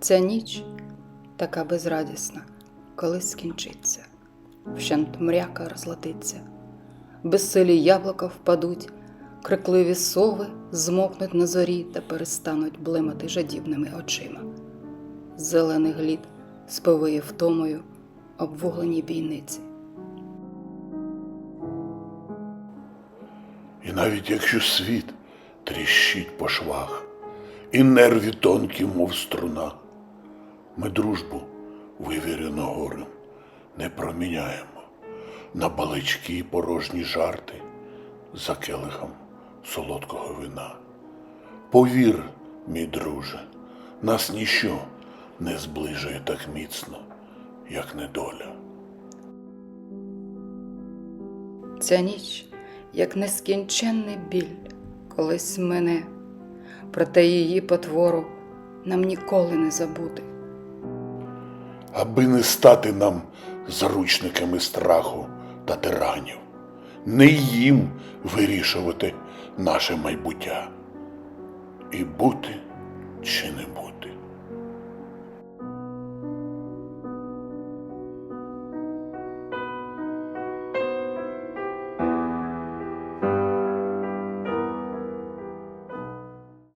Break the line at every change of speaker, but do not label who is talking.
Ця ніч така безрадісна, коли скінчиться, вщент мряка розлетиться, безсилі яблука впадуть, крикливі сови змокнуть на зорі та перестануть блимати жадібними очима. Зелений глід сповиє втомою обвуглені бійниці.
І навіть якщо світ тріщить по швах, і нерві тонкі, мов струна, ми дружбу, вивірену горем, не проміняємо на балички порожні жарти за келихом солодкого вина. Повір, мій друже, нас ніщо не зближує так міцно, як недоля.
Ця ніч, як нескінченний біль, колись мене, проте її потвору нам ніколи не забути.
Аби не стати нам заручниками страху та тиранів, не їм вирішувати наше майбуття і бути чи не.